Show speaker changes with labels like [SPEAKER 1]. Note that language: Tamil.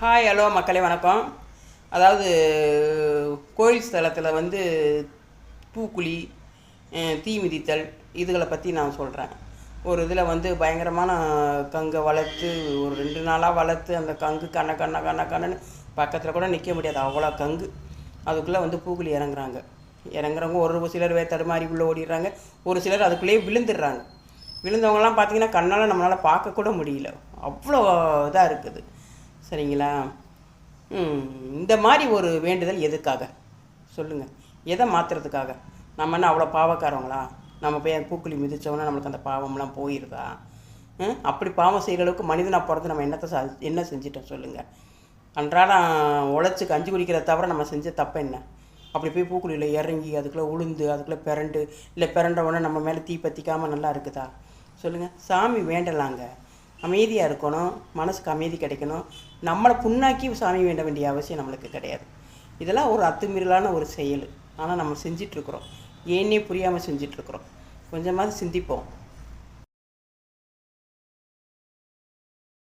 [SPEAKER 1] ஹாய் ஹலோ மக்களே வணக்கம். அதாவது கோயில் ஸ்தலத்தில் வந்து பூக்குழி தீ மிதித்தல் இதுகளை பற்றி நான் சொல்கிறேன் ஒரு இதில் வந்து பயங்கரமான கங்கை வளர்த்து ஒரு ரெண்டு நாளாக வளர்த்து அந்த கங்கு கண்ண கண்ண கண்ண கண்ணன்னு பக்கத்தில் கூட நிற்க முடியாது. அவ்வளோ கங்கு. அதுக்குள்ளே வந்து பூக்குழி இறங்குறாங்க. இறங்குறவங்க ஒரு சிலர் வே தடுமாறி உள்ளே ஓடிடுறாங்க. ஒரு சிலர் அதுக்குள்ளேயே விழுந்துடுறாங்க. விழுந்தவங்கலாம் பார்த்தீங்கன்னா கண்ணால் நம்மளால் பார்க்கக்கூட முடியல. அவ்வளோ இதாக இருக்குது. சரிங்களா? இந்த மாதிரி ஒரு வேண்டுதல் எதுக்காக? சொல்லுங்கள் எதை மாற்றுறதுக்காக நம்ம என்ன அவ்வளோ பாவக்காரவங்களா? நம்ம போய் பூக்குழி மிதிச்சோன்னா நம்மளுக்கு அந்த பாவம்லாம் போயிடுதா ம், அப்படி பாவம் செய்கிற அளவுக்கு மனிதனாக பிறந்து நம்ம என்னத்தை சா என்ன செஞ்சிட்டோம் சொல்லுங்கள் அன்றாடம் உழைச்சி கஞ்சி குடிக்கிறத தவிர நம்ம செஞ்ச தப்பு என்ன? அப்படி போய் பூக்குழியில் இறங்கி அதுக்குள்ளே உளுந்து அதுக்குள்ளே பிறண்டு இல்லை பிறண்ட உடனே நம்ம மேலே தீ பற்றிக்காமல் நல்லா இருக்குதா? சொல்லுங்கள் சாமி வேண்டலாங்க. அமைதியாக இருக்கணும் மனசுக்கு அமைதி கிடைக்கணும். நம்மளை புண்ணாக்கி சாமி வேண்ட வேண்டிய அவசியம் நம்மளுக்கு கிடையாது. இதெல்லாம் ஒரு அத்துமீறலான ஒரு செயல். ஆனால் நம்ம செஞ்சிட்ருக்குறோம் ஏன்னே புரியாமல் செஞ்சிட்ருக்குறோம் கொஞ்சமாவது சிந்திப்போம்.